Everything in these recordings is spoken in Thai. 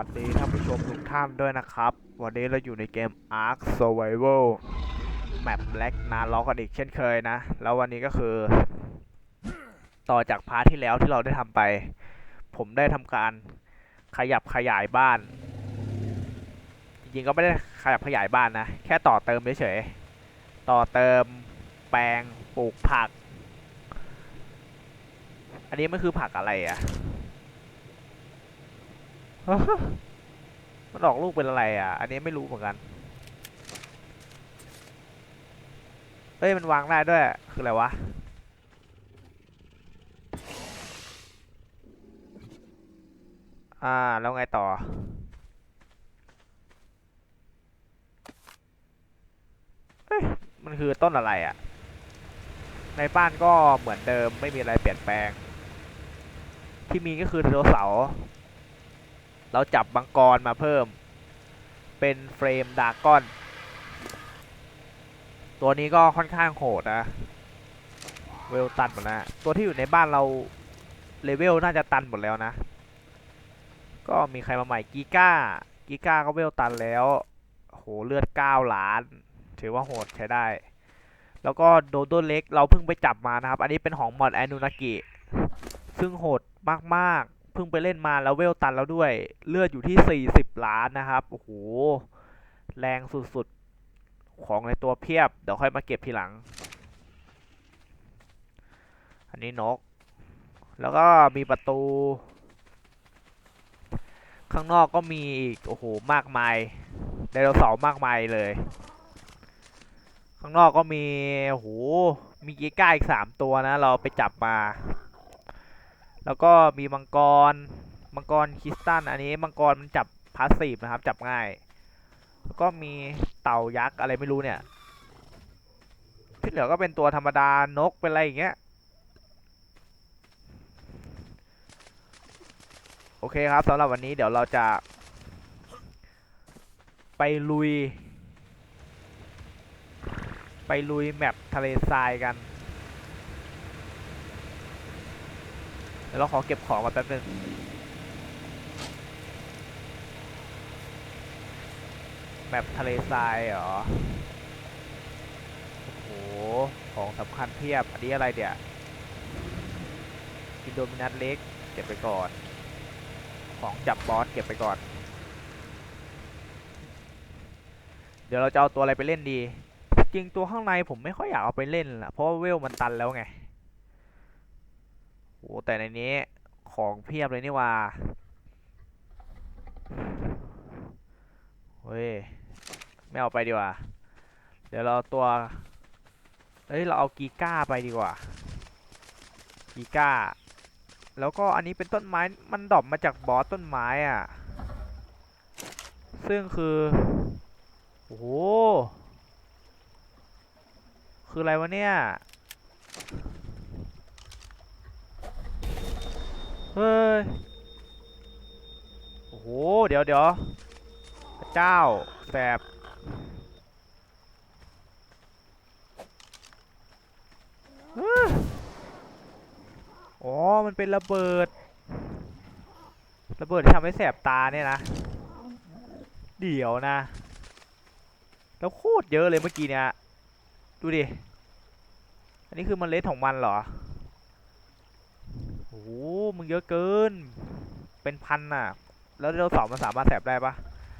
วัสดีท่านผู้ชมทุกท่านด้วยนะครับ วันนี้เราอยู่ในเกม Ark Survival แมปแล็กนาล็อกกันอีกเช่นเคยนะ แล้ววันนี้ก็คือ ต่อจากพาร์ทที่แล้วที่เราได้ทำไป ผมได้ทำการขยับขยายบ้าน จริงๆก็ไม่ได้ขยับขยายบ้านนะ แค่ต่อเติมเฉยๆต่อเติมแปลงปลูกผัก อันนี้มันคือผักอะไรอะ มันออกลูกเป็นอะไรอะ อันนี้ไม่รู้เหมือนกันเอ้ย มันวางได้ด้วย คืออะไรวะ อ่า แล้วไงต่อเอ้ย มันคือต้นอะไรอะ ในบ้านก็เหมือนเดิมไม่มีอะไรเปลี่ยนแปลง ที่มีก็คือไดโนเสาร์ เราจับบังกรมาเพิ่ม เป็นเฟรมดากอน ตัวนี้ก็ค่อนข้างโหดนะ เวลตันหมดแล้วตัวที่อยู่ในบ้านเราเลเวลน่าจะตันหมดแล้วนะ ก็มีใครมาใหม่กีก้ากีก้าก็เวลตันแล้ว โหเลือด9ล้าน ถือว่าโหดใช้ได้ แล้วก็โดโดเล็กเราเพิ่งไปจับมานะครับ อันนี้เป็นของมอดแอนูนากิ ซึ่งโหดมากๆ เพิ่งไปเล่นมาแล้วเวลตันแล้วด้วย เลือดอยู่ที่ 40 ล้านนะครับ โอ้โห แรงสุดๆ ของในตัวเพียบ เดี๋ยวค่อยมาเก็บทีหลัง อันนี้นก แล้วก็มีประตู ข้างนอกก็มีอีก โอ้โห มากมายไดโนเสาร์มากมายเลย ข้างนอกก็มี โอ้โห มีกีก้าอีกสามตัวนะ เราไปจับมา แล้วก็มีมังกร มังกรคริสตัลอันนี้มังกรมันจับพาสซีฟนะครับ จับง่าย แล้วก็มีเต่ายักษ์อะไรไม่รู้เนี่ย ที่เหลือก็เป็นตัวธรรมดานกเป็นอะไรอย่างเงี้ย โอเคครับสำหรับวันนี้เดี๋ยวเราจะ ไปลุย ไปลุยแมปทะเลทรายกัน เดี๋ยวเราขอเก็บของมาแป๊บนึงแมปทะเลทรายเหรอ โอ้โห ของสำคัญเพียบ อันนี้อะไรเดี๋ยอินโดมินัสเล็ก เก็บไปก่อน ของจับบอสเก็บไปก่อน เดี๋ยวเราจะเอาตัวอะไรไปเล่นดี จริงตัวข้างในผมไม่ค่อยอยากเอาไปเล่นละเพราะว่าเวลมันตันแล้วไง อ้แต่ในนี้ของเพียบเลยนี่ว่าเฮ้ย ไม่เอาไปดีกว่า เดี๋ยวเราเอาตัว เฮ้ย เราเอากีก้าไปดีกว่า กีก้า แล้วก็อันนี้เป็นต้นไม้ มันดอปมาจากบอสต้นไม้อะ ซึ่งคือ โอ้โห คืออะไรวะเนี่ย เฮ้ย โอ้โห เดี๋ยวเดี๋ยวเจ้าแสบเฮ้ยอ๋อ มันเป็นระเบิด ระเบิดที่ทำให้แสบตาเนี่ยนะ เดี๋ยวนะ แล้วโคตรเยอะเลยเมื่อกี้เนี่ย ดูดิ อันนี้คือมันเล็ดของมันเหรอ มึงเยอะเกิน เป็นพันน่ะ แล้วเราสอบมันสามารถแสบได้ปะ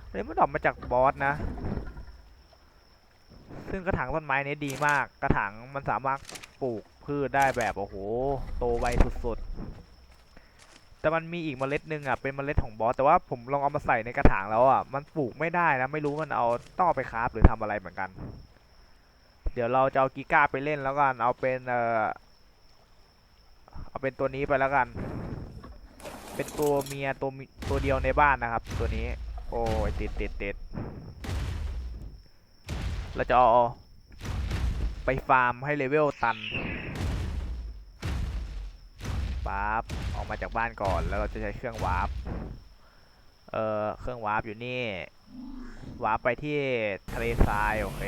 อันนี้มันดรอปมาจากบอสนะ ซึ่งกระถางต้นไม้นี้ดีมาก กระถางมันสามารถปลูกพืชได้แบบโอ้โห โตไวสุดๆ แต่มันมีอีกเมล็ดหนึงอะ เป็นเมล็ดของบอส แต่ว่าผมลองเอามาใส่ในกระถางแล้วอะ มันปลูกไม่ได้นะ ไม่รู้มันเอาต้องไปคราฟหรือทำอะไรเหมือนกัน เดี๋ยวเราจะเอากีก้าไปเล่นแล้วกัน เอาเป็นเอ่อเอาเป็นตัวนี้ไปแล้วกัน เป็นตัวเมียตัวตัวเดียวในบ้านนะครับ ตัวนี้ โอ้ยติดติดติดเราจะเอาไปฟาร์มให้เลเวลตันปั๊บออกมาจากบ้านก่อนแล้วเราจะใช้เครื่องวาร์ปเอ่อเครื่องวาร์ปอยู่นี่วาร์ปไปที่ทะเลทรายโอเค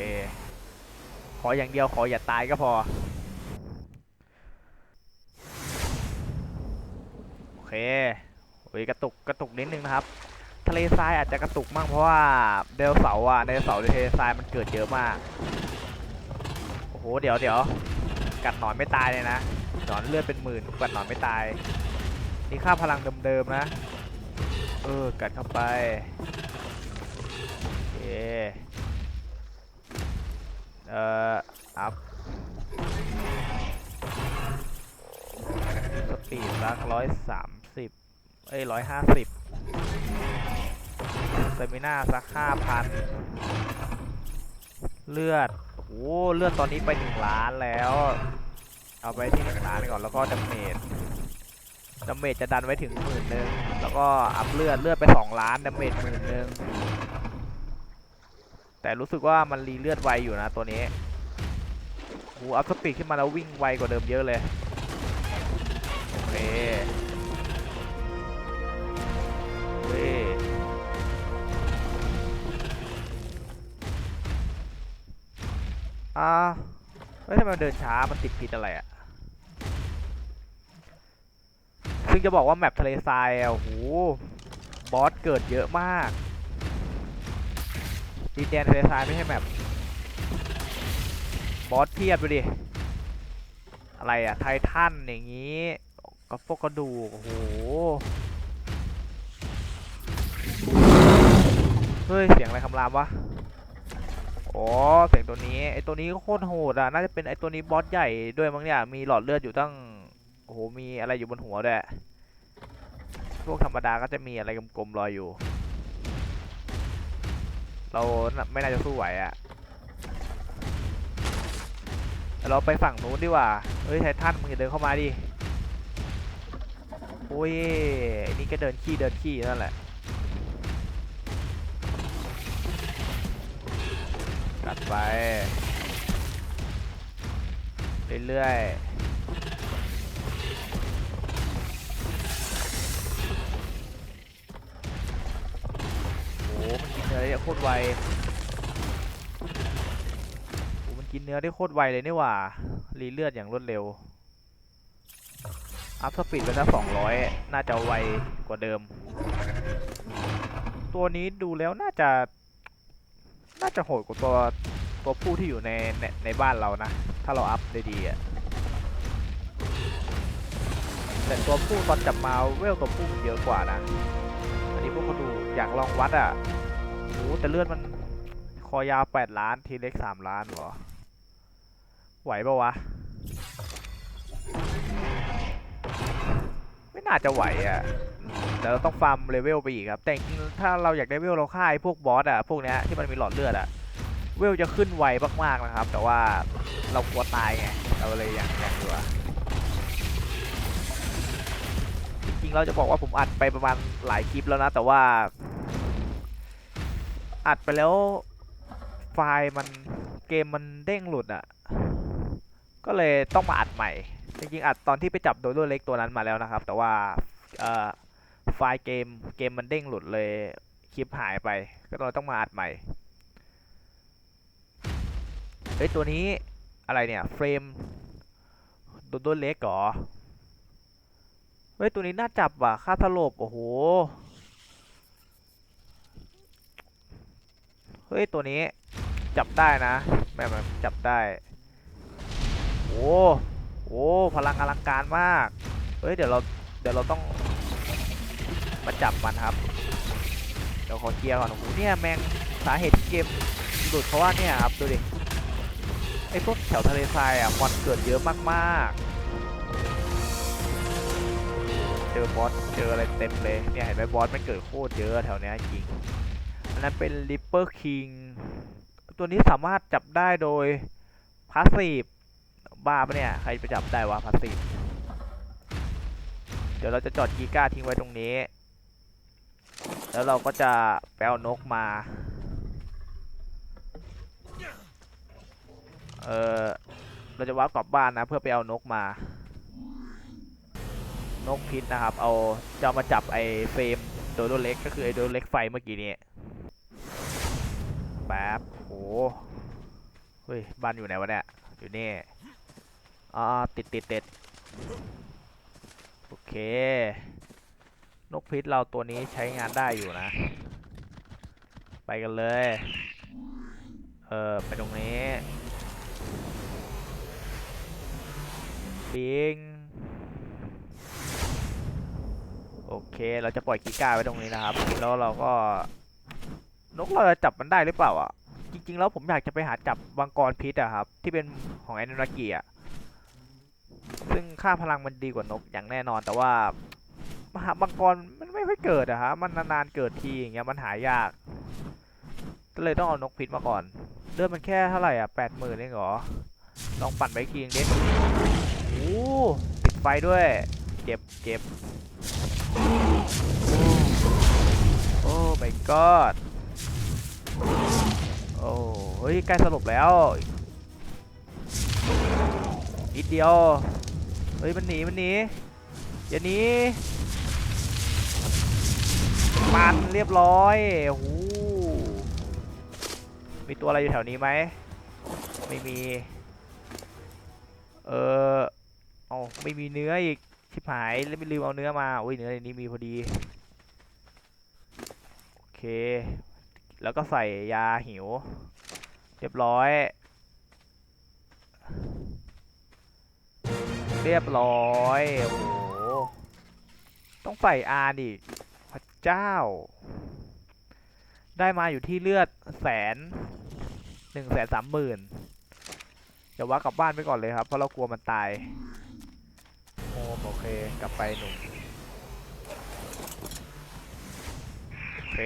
ขออย่างเดียวขออย่าตายก็พอ โอ เคโอ้ยกระตุกกระตุกนิดนึงนะครับ ทะเลทรายอาจจะกระตุกมั่งเพราะว่าเดลเสาร์อะในเสาในทะเลทรายมันเกิดเยอะมาก โอ้โหเดี๋ยวเดี๋ยวกัดหนอนไม่ตายเลยนะหนอนเลือดเป็นหมื่นกัดหนอนไม่ตาย นี่ค่าพลังเดิมๆนะ เออกัดเข้าไปโอเคเอ่ออัพ สปีดสักร้อยสามสิบเอ้ยร้อยห้าสิบสเตมิน่าสักห้าพันเลือด โอ้เลือดตอนนี้ไปหนึ่งล้านแล้ว เอาไปที่หนึ่งล้านก่อนแล้วก็ดาเมจดาเมจจะดันไว้ถึงหมื่นหนึ่งแล้วก็อัพเลือดเลือดไปสองล้านดาเมจหมื่นหนึ่งแต่รู้สึกว่ามันรีเลือดไวอยู่นะตัวนี้โอ้อัพสปีดขึ้นมาแล้ววิ่งไวกว่าเดิมเยอะเลย เคเฮ้ยอ่าเฮ้ยทำไมมันเดินช้า มันติดผิดอะไรอะซึ่งจะบอกว่าแมปทะเลทรายอะโอ้โห บอสเกิดเยอะมาก ดินแดนทะเลทรายไม่ใช่แมป บอสเพียบไปดิ อะไรอะไททันอย่างนี้ กระพวกกระดูก โอ้โห เฮ้ย เสียงอะไรคำรามวะ อ๋อ เสียงตัวนี้ ไอตัวนี้ก็โคตรโหดอะ น่าจะเป็นไอตัวนี้บอสใหญ่ด้วยมั้งเนี่ย มีหลอดเลือดอยู่ตั้ง โอ้โห มีอะไรอยู่บนหัวด้วย พวกธรรมดาก็จะมีอะไรกลมๆลอยอยู่ เราไม่น่าจะสู้ไหวอะเราไปฝั่งนู้นดีกว่า เฮ้ยไททันมึงอย่าเดินเข้ามาดิ โอ้ยนี่ก็เดินขี้เดินขี้นั่นแหละกัดไป เรื่อยๆโอ้มันกินเนื้อได้โคตรไวโอ้มันกินเนื้อได้โคตรไวเลยนี่หว่ารีเลือดอย่างรวดเร็ว อัพสปีดไปสักสองร้อยน่าจะไวกว่าเดิม ตัวนี้ดูแล้วน่าจะ น่าจะโหดกว่าตัวตัวผู้ที่อยู่ในในในบ้านเรานะ ถ้าเราอัพได้ดีอะแต่ตัวผู้ตอนจับมาเวลตัวผู้มันเยอะกว่านะ อันนี้พวกเขาดูอยากลองวัดอะโอ้แต่เลือดมันคอยาวแปดล้านทีเล็กสามล้านหรอ ไหวปะวะ น่าจะไหวอะแต่เราต้องฟาร์มเลเวลไปอีกครับ แต่ถ้าเราอยากได้เวลเราฆ่าไอ้พวกบอสอะพวกเนี้ยที่มันมีหลอดเลือดอะเวลจะขึ้นไวมากๆนะครับ แต่ว่าเรากลัวตายไงเราเลยอยากอยากดูอะจริงเราจะบอกว่าผมอัดไปประมาณหลายคลิปแล้วนะ แต่ว่า อัดไปแล้วไฟล์มันเกมมันเด้งหลุดอะก็เลยต้องมาอัดใหม่ จริงๆอัดตอนที่ไปจับโดโดเล็กตัวนั้นมาแล้วนะครับ แต่ว่าไฟล์เกมเกมมันเด้งหลุดเลยคลิปหายไป ก็เลยต้องมาอัดใหม่เฮ้ยตัวนี้อะไรเนี่ยเฟรมโดโดเล็กเหรอเฮ้ยตัวนี้น่าจับว่ะค่าสลบโอ้โหเฮ้ยตัวนี้จับได้นะแม่มันจับได้โอ้ โหพลังอลังการมาก เฮ้ยเดี๋ยวเราเดี๋ยวเราต้องมาจับมันครับ เดี๋ยวขอเคลียร์ก่อนโอ้โหเนี่ยแมงสาเหตุเกมหลุดเพราะว่าเนี่ยครับดูดิไอ้พวกแถวทะเลทรายอะมอนเกิดเยอะมากๆ เจอบอสเจออะไรเต็มเลยเนี่ยเห็นไหมบอสมันเกิดโคตรเยอะแถวเนี้ยจริงอันนั้นเป็นริปเปอร์คิงตัวนี้สามารถจับได้โดยพาสซีฟ บ้าปะเนี่ย ใครไปจับได้วะพาสซีฟเดี๋ยวเราจะจอดกีก้าทิ้งไว้ตรงนี้ แล้วเราก็จะไปเอานกมา เออเราจะวาร์ปกลับบ้านนะ เพื่อไปเอานกมา นกพิษนะครับ เอาจะมาจับไอ้เฟรมโดโดเล็กก็คือไอ้โดโดเล็กไฟเมื่อกี้นี้แป๊บโหเฮ้ยบ้านอยู่ไหนวะเนี่ย อยู่นี่ อ่าติดติดติดโอเค นกพิษเราตัวนี้ใช้งานได้อยู่นะ ไปกันเลย เออไปตรงนี้ปิงโอเค เราจะปล่อยกีก้าไว้ตรงนี้นะครับ แล้วเราก็ นกเราจะจับมันได้หรือเปล่าอะ จริง ๆ แล้วผมอยากจะไปหาจับวังกรพิษอะครับ ที่เป็นของแอนนากิอะ ซึ่งค่าพลังมันดีกว่านกอย่างแน่นอนแต่ว่ามหามังกรมันไม่ค่อยเกิดอะฮะมันนานๆเกิดทีอย่างเงี้ยมันหายาก ก็เลยต้องเอานกพิษมาก่อนเลือดมันแค่เท่าไหร่อะแปดหมื่นเองเหรอลองปั่นไปอีกทีนึงดิโอ้ติดไฟด้วย เจ็บเจ็บโอ้ my god โอ้เฮ้ยใกล้สลบแล้วนิดเดียว เฮ้ยมันหนีมันหนีอย่าหนีมันเรียบร้อยโอ้โหมีตัวอะไรอยู่แถวนี้ไหมไม่มี เออเอาไม่มีเนื้ออีกชิบหายแล้วไม่ลืมเอาเนื้อมาอุ้ยเนื้อในนี้มีพอดีโอเค แล้วก็ใส่ยาหิว เรียบร้อย เรียบร้อย โอ้โห ต้องใส่อาดิพระเจ้า ได้มาอยู่ที่เลือดแสนหนึ่งแสนสามหมื่นเดี๋ยวว่ากลับบ้านไปก่อนเลยครับ เพราะเรากลัวมันตาย โอโอเค กลับไปหนุ่มโอเค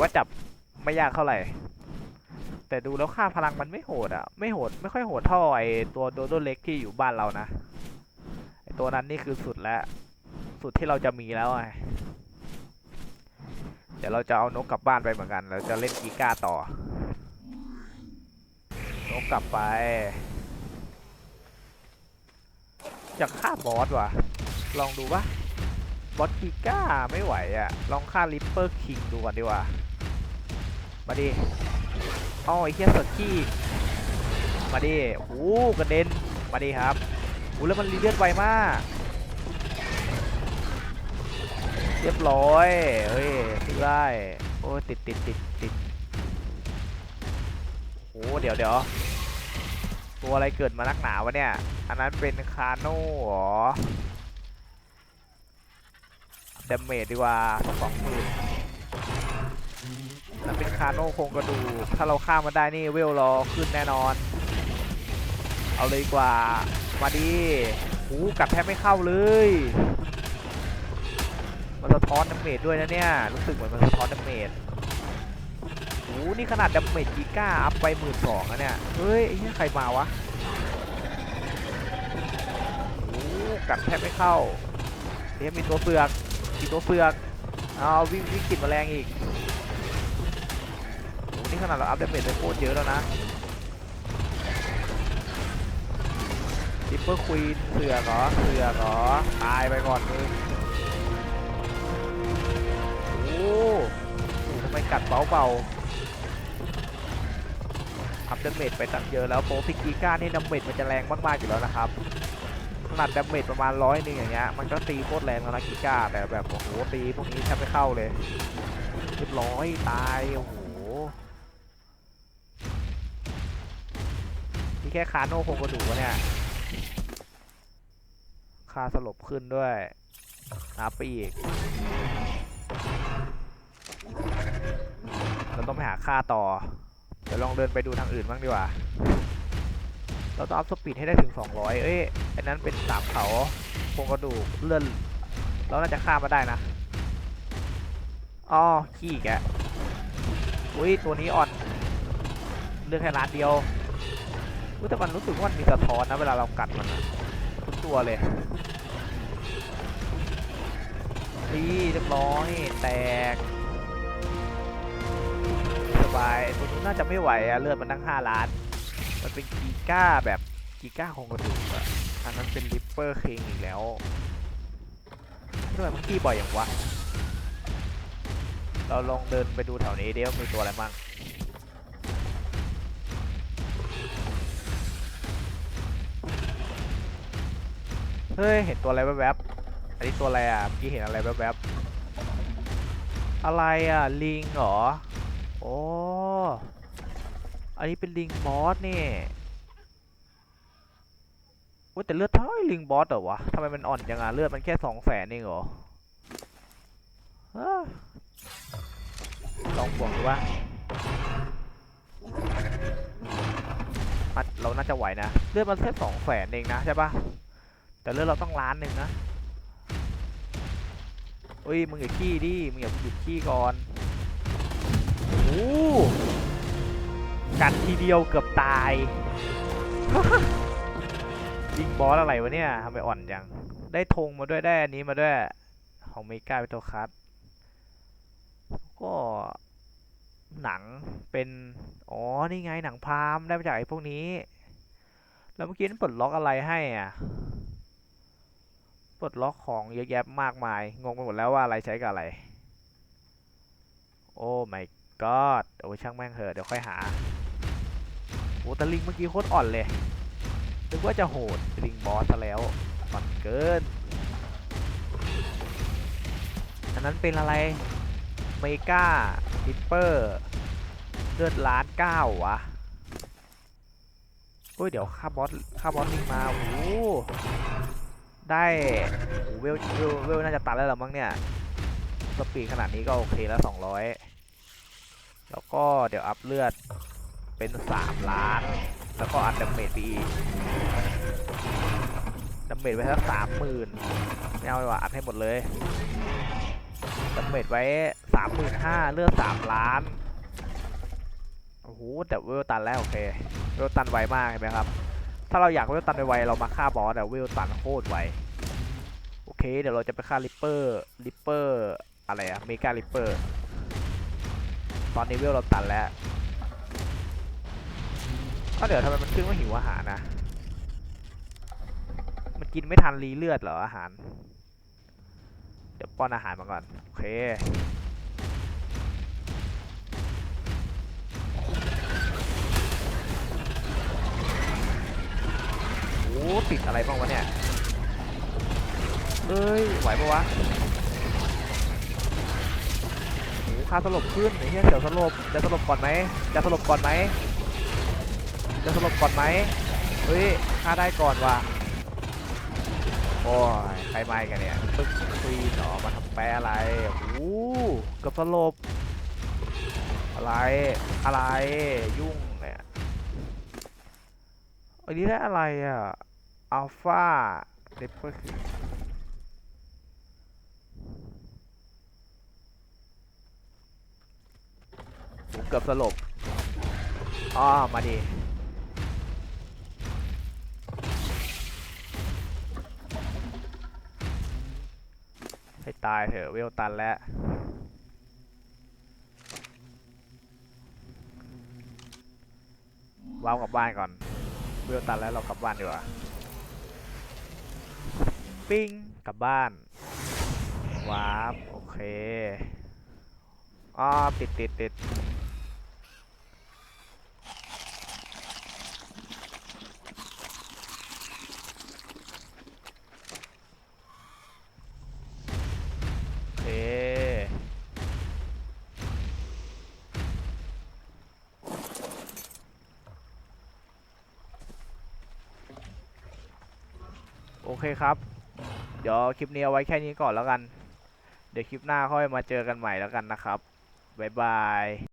ว่าจับไม่ยากเท่าไหร่ แต่ดูแล้วค่าพลังมันไม่โหดอะไม่โหดไม่ค่อยโหดเท่าไอตัวโดโดเล็กที่อยู่บ้านเรานะไอตัวนั้นนี่คือสุดแล้ว สุดที่เราจะมีแล้วไงเดี๋ยวเราจะเอานกกลับบ้านไปเหมือนกัน เราจะเล่นกีก้าต่อ นกกลับไปอยากฆ่าบอสว่ะ ลองดูปะบอสกีก้าไม่ไหวอะลองฆ่าลิปเปอร์คิงดูก่อนดีกว่า มาดิ อ๋อไอ้เหี้ยสดขี้มาดิโอ้โหกระเด็นมาดิครับโอ้แล้วมันรีเลือดไวมาก เรียบร้อยเฮ้ยซื้อได้โอ้ติดติดติดติดโอ้เดี๋ยวเดี๋ยวตัวอะไรเกิดมานักหนาวะเนี่ย อันนั้นเป็นคาโน่เหรอดาเมจดีกว่าสองหมื่น นั่เป็นคาโน่โครงกระดูกถ้าเราฆ่ามันได้นี่เวลรอขึ้นแน่นอน เอาเลยกว่ามาดิโอ้กัดแทบไม่เข้าเลยมันสะท้อนดาเมจด้วยนะเนี่ยรู้สึกเหมือนมันสะท้อนดาเมจโอ้นี่ขนาดดาเมจกีก้าอัพไปหมื่นสองนะเนี่ยเฮ้ยไอ้เหี้ยใครมาวะโอ้กัดแทบไม่เข้าเดี๋ยวมีตัวเปลือกมีตัวเปลือกเอาวิ่งวิ่งกินแมลงอีก นี่ขนาดเราอัพเดเมจไปโคตรเยอะแล้วนะดิปเปอร์ควีนเสือกเหรอเสือกเหรอตายไปก่อนมึงโอ้โหทำไมกัดเบาเบาๆอัพดเมจไปตั้งเยอะแล้วโปรพิกิก้านี่ดาเมจมันจะแรงมากๆอยู่แล้วนะครับขนาดดาเมจประมาณร้อยหนึ่งอย่างเงี้ยมันก็ตีโคตรแรงแล้วนะกิก้าแต่แบบโอ้โหตีพวกนี้แทบไม่เข้าเลยเรียบร้อยตายโอ้โห นี่ แค่คาโน่โครงกระดูกวะเนี่ย คาสลบขึ้นด้วยนับไปอีก เราต้องไปหาค่าต่อ เดี๋ยวลองเดินไปดูทางอื่นบ้างดีกว่า เราต้องอัพสปีดให้ได้ถึง 200 เอ้ย อันนั้นเป็นสามเขาโครงกระดูกเลื่อน เราน่าจะข้ามมาได้นะ อ๋อ ขี้แกอุ้ย ตัวนี้อ่อน เลือกแค่ร้านเดียว แต่มันรู้สึกว่ามันมีสะท้อนนะเวลาเรากัดมันทุกตัวเลยนี่เรียบร้อยแตกสบายตัวนี้น่าจะไม่ไหวอะเลือดมันตั้งห้าล้าน มันเป็นกีก้าแบบกีก้าของกระดูกอะอันนั้นเป็นริปเปอร์เคงอีกแล้วทำไมมันขี้บ่อยอย่างวะเราลองเดินไปดูแถวนี้เดี๋ยวมีตัวอะไรบ้าง เฮ้ย เห็นตัวอะไรแวบๆ อันนี้ตัวอะไรอะเมื่อกี้เห็นอะไรแวบๆ อะไรอะ ลิงเหรอ โอ้ อันนี้เป็นลิงบอสนี่ว่าแต่เลือดเท่าไหร่ลิงบอสเหรอวะทำไมมันอ่อนจังอะเลือดมันแค่สองแสนเองเหรอฮะลองบวกดูว่าเราน่าจะไหวนะ เลือดมันแค่สองแสนเองนะใช่ปะ แต่เลือดเราต้องล้านหนึ่งนะเฮ้ยมึงอย่าขี้ดิมึงอย่าหยุดขี้ก่อนโอ้โหกัดทีเดียวเกือบตายยิงบอสอะไรวะเนี่ยทำไมอ่อนจังได้ธงมาด้วยได้อันนี้มาด้วยของเมกาเปโตคัสก็หนังเป็นอ๋อนี่ไงหนังพามได้มาจากไอ้พวกนี้ แล้วเมื่อกี้นั้นปลดล็อกอะไรให้อะ ปลดล็อกของเยอะแยะมากมาย งงไปหมดแล้วว่าอะไรใช้กับอะไร โอ้ my god โอ้ช่างแม่งเหอะเดี๋ยวค่อยหา โอ้ต่ลิงเมื่อกี้โคตรอ่อนเลยนึกว่าจะโหดลิงบอสซะแล้วอ่อนเกิน อันนั้นเป็นอะไร เมกาดิปเปอร์เลือดล้านเก้าวะเฮ้ยเดี๋ยวค่าบอสค่าบอสลิงมาโอ้ ได้โอ้โหเวลเวลเวลน่าจะตัดแล้วหรอมั้งเนี่ยสปีดขนาดนี้ก็โอเคแล้ว200แล้วก็เดี๋ยวอัพเลือดเป็น3ล้าน แล้วก็อัดดาเมจไปอีกดาเมจไว้สักสามหมื่นไม่เอาดีกว่าอัดให้หมดเลยดาเมจไว้สามหมื่นห้าเลือดสามล้านโอ้โหแต่เวลตันแล้วโอเคเวลตันไวมากเห็นไหมครับ ถ้าเราอยากเวลตันไวๆเรามาฆ่าบอสแต่เวลตันโคตรไวโอเค เดี๋ยวเราจะไปฆ่าริปเปอร์ริปเปอร์อะไรอะเมการิปเปอร์ตอนนี้เวลเราตันแล้วก็เดี๋ยวทำไมมันขึ้นว่าหิวอาหารนะมันกินไม่ทันรีเลือดเหรออาหาร เดี๋ยวป้อนอาหารมาก่อน โอเค ติดอะไรบ้างวะเนี่ยเอ้ยไหวปะวะโอ้ค่าสลบขึ้นไอ้เหี้ยเสียวสลบจะสลบก่อนไหมจะสลบก่อนไหมจะสลบก่อนไหมเฮ้ยค่าได้ก่อนว่ะโอ้ยใครไม่กันเนี่ยปึ๊กฟรีหนอมาทำแปรอะไรโอ้โหเกือบสลบอะไรอะไรยุ่งเนี่ยอันนี้ได้อะไรอะ อัลฟาเดปเปอร์เกือบสลบอ๋อมาดิให้ตายเถอะเวลตันแล้วว้าวกลับบ้านก่อน เวลตันแล้วเรากลับบ้านดีกว่า ปิ้งกลับบ้านว้าบโอเคอ้อติดติดติดคโอเคครับ เดี๋ยวคลิปนี้เอาไว้แค่นี้ก่อนแล้วกัน เดี๋ยวคลิปหน้าค่อยมาเจอกันใหม่แล้วกันนะครับบ๊ายบาย